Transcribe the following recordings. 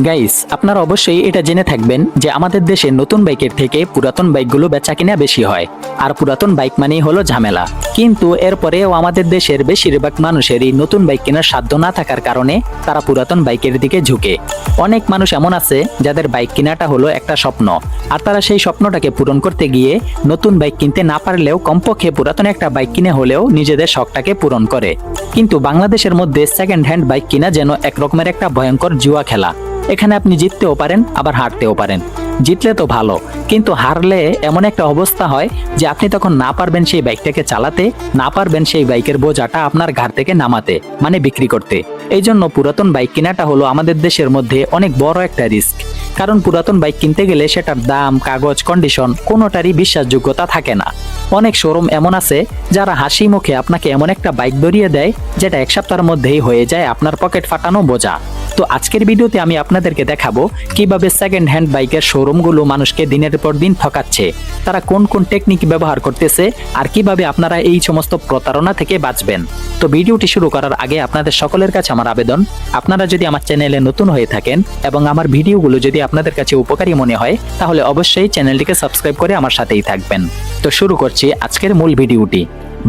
Guys আপনারা অবশ্যই এটা জেনে থাকবেন যে আমাদের দেশে নতুন বাইকের থেকে পুরাতন বাইকগুলো বেচা কিনা বেশি হয়। আর পুরাতন বাইক মানেই হলো ঝামেলা। কিন্তু এরপরেও আমাদের দেশের বেশিরভাগ মানুষেরই নতুন বাইক কেনার সাধ্য না থাকার কারণে তারা পুরাতন বাইকের দিকে ঝুঁকে। অনেক মানুষ এমন আছে যাদের বাইক কেনাটা হলো একটা স্বপ্ন। আর তারা সেই স্বপ্নটাকে পূরণ করতে গিয়ে নতুন বাইক কিনতে না পারলেও কমপক্ষে পুরাতন একটা বাইক কিনে হলেও নিজেদের শখটাকে পূরণ করে। কিন্তু বাংলাদেশের মধ্যে সেকেন্ড হ্যান্ড বাইক কিনা যেন একরকমের একটা ভয়ঙ্কর জুয়া খেলা। এখানে আপনি জিততেও পারেন, আবার হারতেও পারেন। জিতলে তো ভালো, কিন্তু হারলে এমন একটা অবস্থা হয় যে আপনি তখন না পারবেন সেই বাইকটাকে চালাতে, না পারবেন সেই বাইকের বোঝাটা আপনার ঘাট থেকে নামাতে মানে বিক্রি করতে। এই জন্য পুরাতন বাইক কেনাটা হলো আমাদের দেশের মধ্যে অনেক বড় একটা রিস্ক। কারণ পুরাতন বাইক কিনতে গেলে সেটার দাম, কাগজ কন্ডিশন কোনোটারই বিশ্বাসযোগ্যতা থাকে না। অনেক শোরুম এমন আছে যারা হাসি মুখে আপনাকে এমন একটা বাইক ধরিয়ে দেয় যেটা এক সপ্তাহের মধ্যেই হয়ে যায় আপনার পকেট ফাটানো বোঝা। তো আজকের ভিডিওতে আমি আপনাদেরকে দেখাবো কীভাবে সেকেন্ড হ্যান্ড বাইকের শোরুমগুলো মানুষকে দিনের পর দিন ঠকাচ্ছে, তারা কোন কোন টেকনিক ব্যবহার করতেছে, আর কীভাবে আপনারা এই সমস্ত প্রতারণা থেকে বাঁচবেন। তো ভিডিওটি শুরু করার আগে আপনাদের সকলের কাছে আমার আবেদন। আপনারা যদি আমার চ্যানেলে নতুন হয়ে থাকেন এবং আমার ভিডিওগুলো যদি আপনাদের কাছে উপকারী মনে হয়, তাহলে অবশ্যই চ্যানেলটিকে সাবস্ক্রাইব করে আমার সাথেই থাকবেন। তো শুরু করছি আজকের মূল ভিডিওটি।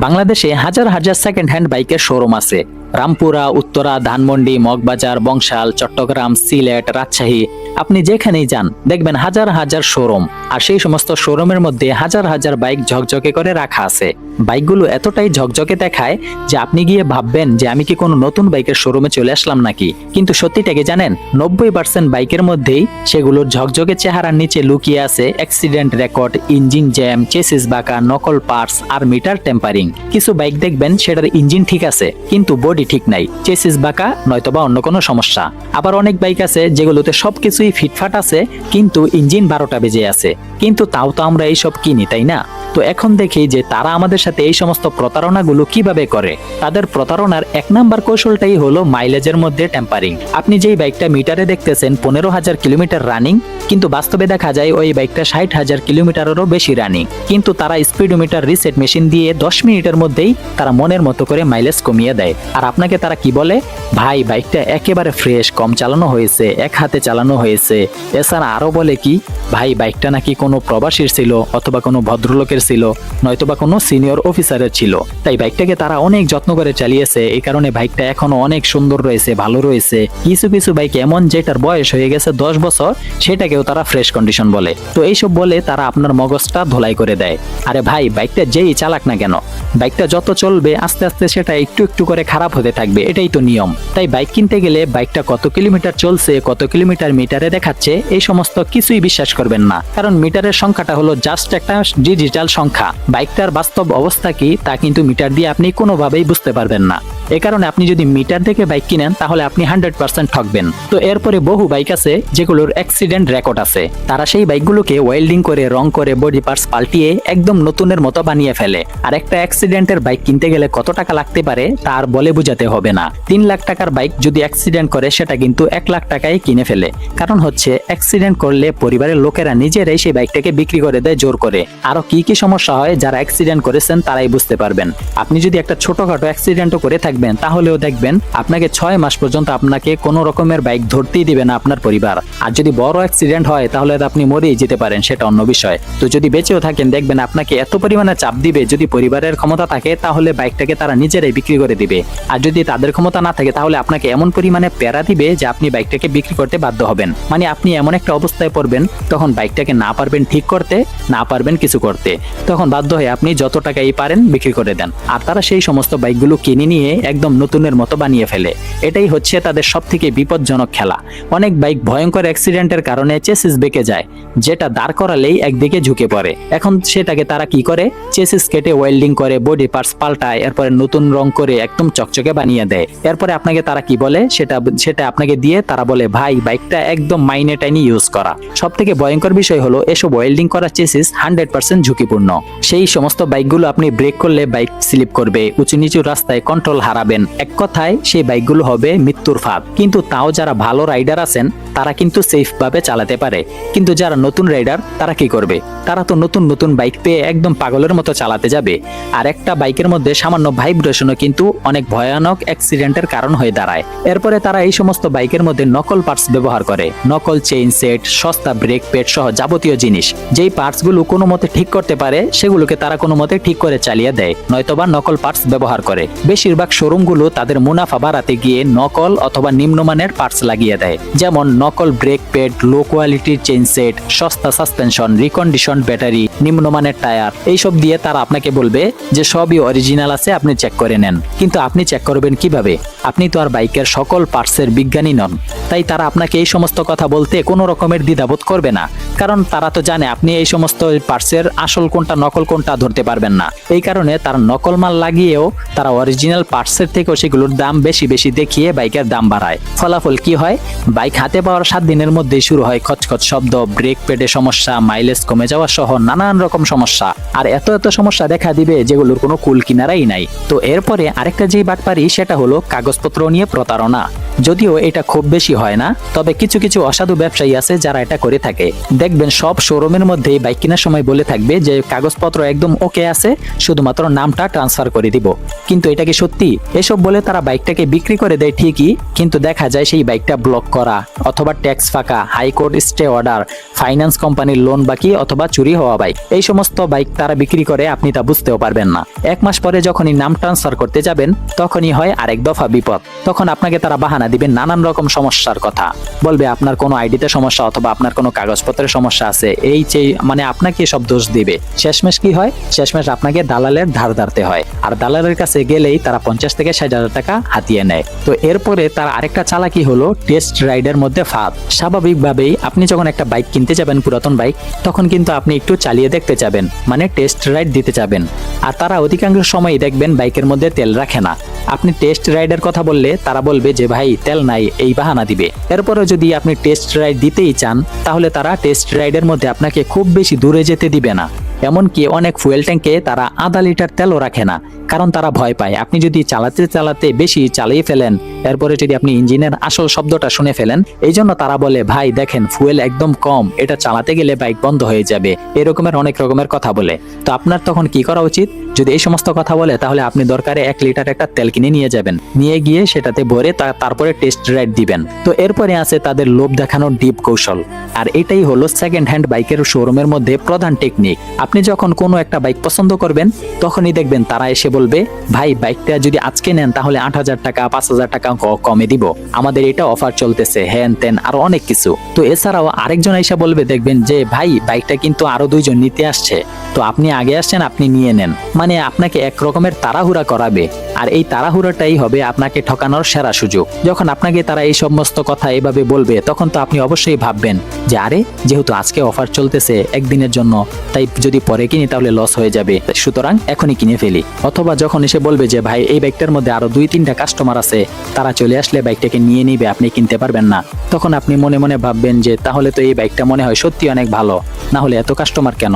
বাংলাদেশে হাজার হাজার সেকেন্ড হ্যান্ড বাইকের শোরুম আছে। রামপুরা, উত্তরা, ধানমন্ডি, মগবাজার, বংশাল, চট্টগ্রাম, সিলেট, রাজশাহী, আপনি যেখানেই যান, দেখবেন হাজার হাজার শোরুম। আর সেই সমস্ত শোরুমের মধ্যে হাজার হাজার বাইক ঝকঝকে করে রাখা আছে। বাইকগুলো এতটাই ঝকঝকে দেখায় যে আপনি গিয়ে ভাববেন যে আমি কি কোনো নতুন বাইকের শোরুমে চলে আসলাম নাকি? কিন্তু সত্যিটা কি জানেন? নব্বই পার্সেন্ট বাইকের মধ্যেই সেগুলোর ঝকঝকে চেহারার নিচে লুকিয়ে আছে accident record engine jam chassis বাঁকা নকল পার্টস আর মিটার টেম্পারিং কিছু বাইক দেখবেন সেটার ইঞ্জিন ঠিক আছে, কিন্তু বডি ঠিক নাই। চেসিস বাঁকা, নয়তোবা অন্য কোনো সমস্যা। আবার অনেক বাইক আছে যেগুলোতে সবকিছুই ফিটফাট আছে, কিন্তু ইঞ্জিন বারোটা বেজে আছে। কিন্তু তাও তো আমরা এইসব কিনি, তাই না? তো এখন দেখি যে তারা আমাদের সাথে এই সমস্ত প্রতারণাগুলো কীভাবে করে। তাদের প্রতারণার এক নাম্বার কৌশলটাই হলো মাইলেজের মধ্যে টেম্পারিং আপনি যেই বাইকটা মিটারে দেখতেছেন, পনেরো হাজার কিলোমিটার রানিং কিন্তু বাস্তবে দেখা যায় ওই বাইকটা ষাট হাজার কিলোমিটারেরও বেশি রানিং কিন্তু তারা স্পিডোমিটার রিসেট মেশিন দিয়ে দশ মিনিটের মধ্যেই তারা মনের মতো করে মাইলেজ কমিয়ে দেয়। আর আপনাকে তারা কি বলে? ভাই, বাইকটা একেবারে ফ্রেশ কম চালানো হয়েছে, এক হাতে চালানো হয়েছে। এছাড়া আরও বলে কি, ভাই, বাইকটা নাকি কোনো প্রবাসীর ছিল অথবা কোনো ভদ্রলোকের ছিল, নয়তোবা কোনো সিনিয়র অফিসারের ছিল। তাই বাইকটাকে তারা অনেক যত্ন করে চালিয়েছে, এই কারণে বাইকটা এখনও অনেক সুন্দর রয়েছে, ভালো রয়েছে। কিছু কিছু বাইক এমন যেটার বয়স হয়ে গেছে দশ বছর, সেটাকেও তারা ফ্রেশ কন্ডিশন বলে। তো এইসব বলে তারা আপনার মগজটা ধোলাই করে দেয়। আরে ভাই, বাইকটা যেই চালাক না কেন? বাইকটা যত চলবে, আস্তে আস্তে সেটা একটু একটু করে খারাপ হতে থাকবে, এটাই তো নিয়ম। তাই বাইক কিনতে গেলে বাইকটা কত কিলোমিটার চলছে, কত কিলোমিটার মিটারে দেখাচ্ছে, এই সমস্ত কিছুই বিশ্বাস করবেন না। কারণ মিটারের সংখ্যাটা হলো জাস্ট একটা ডিজিটাল সংখ্যা। বাইকটার বাস্তব অবস্থা কি, তা কিন্তু মিটার দিয়ে আপনি কোনোভাবেই বুঝতে পারবেন না। এ কারণে আপনি যদি মিটার দেখে বাইক কিনেন, তাহলে আপনি হান্ড্রেড পার্সেন্ট ঠকবেন। তো এরপরে বহু বাইক আছে, যেগুলোর অ্যাক্সিডেন্ট রেকর্ড আছে। তারা সেই বাইকগুলোকে ওয়েল্ডিং করে, রং করে বডি পার্টস পাল্টিয়ে একদম নতুনের মতো বানিয়ে ফেলে। আর একটা অ্যাক্সিডেন্টের বাইক কিনতে গেলে কত টাকা লাগতে পারে তার বলে বোঝাতে হবে না। তিন লাখ টাকার বাইক যদি অ্যাক্সিডেন্ট করে, সেটা কিন্তু এক লাখ টাকায় কিনে ফেলে। কারণ হচ্ছে, অ্যাক্সিডেন্ট করলে পরিবারের লোকেরা নিজেরাই সেই বাইকটাকে বিক্রি করে দেয় জোর করে। আরও কি কি সমস্যা হয়, যারা অ্যাক্সিডেন্ট করেছেন তারাই বুঝতে পারবেন। আপনি যদি একটা ছোটখাটো অ্যাক্সিডেন্টও করে থাকবেন, তাহলেও দেখবেন আপনাকে ছয় মাস পর্যন্ত আপনাকে কোনো রকমের বাইক ধরতেই দিবে না আপনার পরিবার। আর যদি বড় অ্যাক্সিডেন্ট হয়, তাহলে আপনি মরেই যেতে পারেন, সেটা অন্য বিষয়। তো যদি বেঁচেও থাকেন, দেখবেন আপনাকে এত পরিমাণে চাপ দিবে, যদি পরিবারের ক্ষমতা থাকে, তাহলে বাইকটাকে তারা নিজেরাই বিক্রি করে দিবে। আর যদি তাদের ক্ষমতা না থাকে, তাহলে আপনাকে এমন পরিমাণে প্যারা দিবে যে আপনি বাইকটাকে বিক্রি করতে বাধ্য হবেন। মানে আপনি এমন একটা অবস্থায় পড়বেন, তখন বাইকটাকে না পারবেন ঠিক করতে, না পারবেন কিছু করতে। তখন বাধ্য হয়ে আপনি যত টাকাই পারেন বিক্রি করে দেন। আর তারা সেই সমস্ত বাইকগুলো কিনে নিয়ে একদম নতুনের মতো বানিয়ে ফেলে। এটাই হচ্ছে তাদের সব থেকে বিপজ্জনক খেলা। অনেক বাইক ভয়ঙ্কর অ্যাক্সিডেন্টের কারণে চেসিস বেঁকে যায়, যেটা দাঁড় করালেই একদিকে ঝুঁকে পড়ে। এখন সেটাকে তারা কি করে? চেসিস কেটে ওয়েল্ডিং করে বডি পার্টস পাল্টায়, এরপরে নতুন রং করে একদম চকচকে বানিয়ে দেয়। এরপরে আপনাকে তারা কি বলে? সেটা সেটা আপনাকে দিয়ে তারা বলে, ভাই, বাইকটা একদম মাইনে টাইনি ইউজ করা। সব থেকে ভয়ঙ্কর বিষয় হলো এসব ওয়েল্ডিং করা চেসিস হান্ড্রেড পার্সেন্ট ঝুঁকিপূর্ণ। সেই সমস্ত বাইকগুলো আপনি ব্রেক করলে বাইক স্লিপ করবে উঁচু নিচু রাস্তায় কন্ট্রোল হারাবেন। এক কথায়, সেই বাইকগুলো হবে মৃত্যুর ফাঁদ। কিন্তু তাও যারা ভালো রাইডার আছেন, তারা কিন্তু সেফ ভাবে চালাতে পারে। কিন্তু যারা নতুন রাইডার, তারা কি করবে? তারা তো নতুন নতুন বাইক পেয়ে একদম পাগলের মতো চালাতে যাবে। আর একটা বাইকের মধ্যে সামান্য ভাইব্রেশনও কিন্তু অনেক ভয়ানক অ্যাক্সিডেন্টের কারণ হয়ে দাঁড়ায়। এরপরে তারা এই সমস্ত বাইকের মধ্যে নকল পার্টস ব্যবহার করে। নকল চেইন সেট সস্তা ব্রেক পেড সহ যাবতীয় জিনিস। যেই পার্টসগুলো কোনো মতে ঠিক করতে পারে, সেগুলোকে তারা কোনো মতে ঠিক করে চালিয়ে দেয়, নয়তোবা নকল পার্টস ব্যবহার করে। বেশিরভাগ শোরুমগুলো তাদের মুনাফা বাড়াতে গিয়ে নকল অথবা নিম্নমানের পার্টস লাগিয়ে দেয়। যেমন নকল ব্রেক পেড লো কোয়ালিটির চেইন সেট সস্তা সাসপেনশন রিকন্ডিশন ব্যাটারি নিম্নমানের টায়ার এইসব দিয়ে তারা আপনাকে বলবে যে সবই অরিজিনাল আছে, আপনি চেক করে নেন। কিন্তু আপনি চেক করবেন কীভাবে? আপনি তো আর বাইকের সকল পার্টসের বিজ্ঞানী নন, তাই তারা আপনাকে এই সমস্ত কথা বলতে কোনো রকমের দ্বিধাবোধ করবে না। কারণ তারা তো জানে আপনি এই সমস্ত পার্টসের আসল কোনটা, নকল কোনটা ধরতে পারবেন না। এই কারণে তারা নকল মাল লাগিয়েও তারা অরিজিনাল পার্টসের থেকেও সেগুলোর দাম বেশি বেশি দেখিয়ে বাইকের দাম বাড়ায়। ফলাফল কি হয়? বাইক হাতে পাওয়ার সাত দিনের মধ্যেই শুরু হয় খচখচ শব্দ ব্রেক পেডে সমস্যা মাইলেজ কমে যাওয়া সহ নানান রকম সমস্যা। আর এত এত সমস্যা দেখা দিবে যেগুলোর কোনো কুল কিনারাই নাই। তো এরপরে আরেকটা যে যেই বাটপারি সেটা হলো কাগজপত্র নিয়ে প্রতারণা। যদিও এটা খুব বেশি হয় না, তবে কিছু কিছু অসাধু ব্যবসায়ী আছে যারা এটা করে থাকে। দেখবেন সব শোরুমের মধ্যে বাইক কেনার সময় বলে থাকবে যে, কাগজপত্র একদম ওকে আছে, শুধুমাত্র নামটা ট্রান্সফার করে দিব। কিন্তু এটা কি সত্যি? এসব বলে তারা বাইকটাকে বিক্রি করে দেয় ঠিকই, কিন্তু দেখা যায় সেই বাইকটা ব্লক করা অথবা ট্যাক্স ফাঁকা high court stay order, finance কোম্পানির লোন বাকি অথবা চুরি হওয়া বাইক। এই সমস্ত বাইক তারা বিক্রি করে, আপনি তা বুঝতেও পারবেন না। এক মাস পরে যখনই নাম ট্রান্সফার করতে যাবেন, তখনই হয় আরেক দফা বিপদ। তখন আপনাকে তারা বাহানা দিবেন নানান রকম সমস্যার কথা। বলবে, আপনার কোনো আইডিতে সমস্যা অথবা আপনার কোনো কাগজপত্রের সমস্যা আছে, এই যে মানে আপনাকে সব দোষ দিবে। শেষমেশ কি হয়? শেষমেশ আপনাকে দালালের ধার ধারতে হয়। আর দালালের কাছে গেলেই তারা পঞ্চাশ থেকে ষাট হাজার টাকা হাতিয়ে নেয়। তো এরপরে তার আরেকটা চালাকি হলো টেস্ট রাইডের মধ্যে ফাঁদ। স্বাভাবিকভাবেই আপনি যখন একটা বাইক কিনতে যাবেন, পুরাতন বাইক, তখন কিন্তু আপনি একটু চালিয়ে দেখতে যাবেন মানে টেস্ট রাইড দিতে যাবেন। আর তারা অধিকাংশ সময়ই দেখবেন বাইকের মধ্যে তেল রাখে না। আপনি টেস্ট রাইডের কথা বললে তারা বলবে যে, ভাই তেল নাই, এই বাহানা দিবে। এরপরে যদি আপনি টেস্ট রাইড দিতেই চান, তাহলে তারা টেস্ট রাইডের মধ্যে আপনাকে খুব বেশি দূরে যেতে দিবে না। এমনকি অনেক ফুয়েল ট্যাঙ্কে তারা আধা লিটার তেলও রাখে না, কারণ তারা ভয় পায়। আপনি যদি চালাতে চালাতে বেশি চালিয়ে ফেলেন, এরপরে যদি আপনি ইঞ্জিনের আসল শব্দটা শুনে ফেলেন এই জন্য তারা বলে, ভাই, দেখেন, ফুয়েল একদম কম, এটা চালাতে গেলে বাইক বন্ধ হয়ে যাবে। এরকমের অনেক রকমের কথা বলে। তো আপনার তখন কি করা উচিত? যদি এই সমস্ত কথা বলে, তাহলে আপনি দরকারে এক লিটার একটা তেল কিনে নিয়ে যাবেন। নিয়ে গিয়ে সেটাতে ভরে তারপরে টেস্ট রাইড দিবেন। তো এরপরে আছে তাদের লোভ দেখানোর ডিপ কৌশল। আর এটাই হলো সেকেন্ড হ্যান্ড বাইকের শোরুমের মধ্যে প্রধান টেকনিক আপনি যখন কোনো একটা বাইক পছন্দ করবেন, তখনই দেখবেন তারা এসে বলবে, ভাই বাইকটা যদি আজকে নেন, তাহলে আট হাজার টাকা, পাঁচ হাজার টাকা কমে দিব। আমাদের এটা অফার চলতেছে, হ্যান তেন আরও অনেক কিছু। তো এছাড়াও আরেকজন এসে বলবে, দেখবেন যে, ভাই বাইকটা কিন্তু আরও দুইজন নিতে আসছে। তো আপনি আগে আসছেন, আপনি নিয়ে নেন। মানে আপনাকে এক রকমের তাড়াহুড়া করাবে। আর এই তাড়াহুড়াটাই হবে আপনাকে ঠকানোর সেরা সুযোগ। যখন আপনাকে তারা এই সমস্ত কথা এভাবে বলবে, তখন তো আপনি অবশ্যই ভাববেন যে, আরে, যেহেতু আজকে অফার চলতেছে একদিনের জন্য, তাই যদি পরে কিনি তাহলে লস হয়ে যাবে। সুতরাং এখনই কিনে ফেলি। অথবা যখন এসে বলবে যে, ভাই, এই বাইকটার মধ্যে আরও দুই, তিনটা কাস্টমার আছে, তারা চলে আসলে বাইকটাকে নিয়ে নিবে, আপনি কিনতে পারবেন না। তখন আপনি মনে মনে ভাববেন যে, তাহলে তো এই বাইকটা মনে হয় সত্যি অনেক ভালো। না হলে এত কাস্টমার কেন?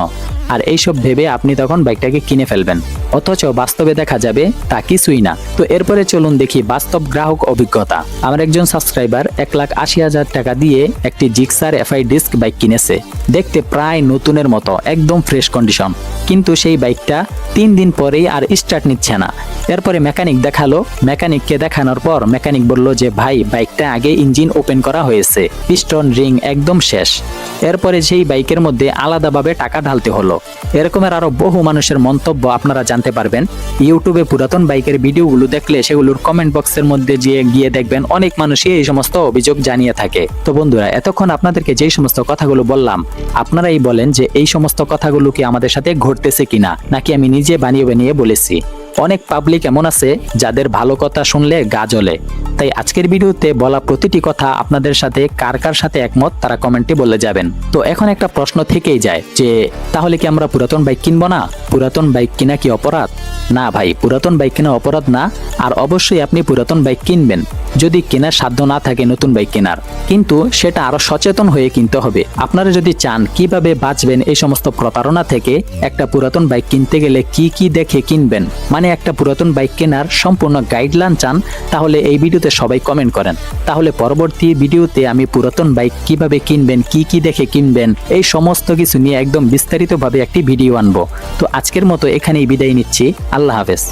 আর এইসব ভেবে আপনি তখন বাইকটাকে কিনে ফেলবেন। অথচ বাস্তবে দেখা যাবে তা কিছুই না। তো এরপরে চলুন দেখি বাস্তব গ্রাহক অভিজ্ঞতা। আমার একজন সাবস্ক্রাইবার এক লাখ আশি হাজার টাকা দিয়ে একটি জিক্সার এফআই ডিস্ক বাইক কিনেছে। দেখতে প্রায় নতুনের মতো, একদম ফ্রেশ কন্ডিশন। কিন্তু সেই বাইকটা তিন দিন পরেই আর স্টার্ট নিচ্ছে না। এরপরে মেকানিক দেখাল। মেকানিককে দেখানোর পর মেকানিক বলল যে, ভাই, বাইকটা আগে ইঞ্জিন ওপেন করা হয়েছে। পিস্টন রিং একদম শেষ। এরপরে সেই বাইকের মধ্যে আলাদাভাবে টাকা ঢালতে হলো। এরকমের আরও বহু মানুষের মন্তব্য আপনারা জানতে পারবেন। ইউটিউবে পুরাতন বাইকের ভিডিওগুলো দেখলে সেগুলোর কমেন্ট বক্সের মধ্যে গিয়ে গিয়ে দেখবেন অনেক মানুষই এই সমস্ত অভিযোগ জানিয়ে থাকে। তো বন্ধুরা, এতক্ষণ আপনাদেরকে যেই সমস্ত কথাগুলো বললাম, আপনারাই বলেন যে এই সমস্ত কথাগুলো কি আমাদের সাথে ঘটতেছে কিনা, নাকি আমি নিজে বানিয়ে বানিয়ে বলেছি। অনেক পাবলিক এমন আছে যাদের ভালো কথা শুনলে গা জ্বলে। তাই আজকের ভিডিওতে বলা প্রতিটি কথা আপনাদের সাথে কার কার সাথে একমত তারা কমেন্টে বলে যাবেন। তো এখন একটা প্রশ্ন থেকেই যায় যে, তাহলে কি আমরা পুরাতন বাইক কিনবো না? পুরাতন বাইক কিনা কি অপরাধ? না ভাই, পুরাতন বাইক কেনা অপরাধ না, আর অবশ্যই আপনি পুরাতন বাইক কিনবেন। যদি কেনার সাধ্য না থাকে নতুন বাইক কেনার। কিন্তু সেটা আরও সচেতন হয়ে কিনতে হবে। আপনারা যদি চান কীভাবে বাঁচবেন এই সমস্ত প্রতারণা থেকে, একটা পুরাতন বাইক কিনতে গেলে কি কি দেখে কিনবেন? মানে একটা পুরাতন বাইক কেনার সম্পূর্ণ গাইডলাইন চান, তাহলে এই ভিডিওতে সবাই কমেন্ট করেন। তাহলে পরবর্তী ভিডিওতে আমি পুরাতন বাইক কীভাবে কিনবেন, কি কি দেখে কিনবেন, এই সমস্ত কিছু নিয়ে একদম বিস্তারিতভাবে একটি ভিডিও আনব। তো আজকের মতো এখানেই বিদায় নিচ্ছি। আল্লাহ হাফেজ।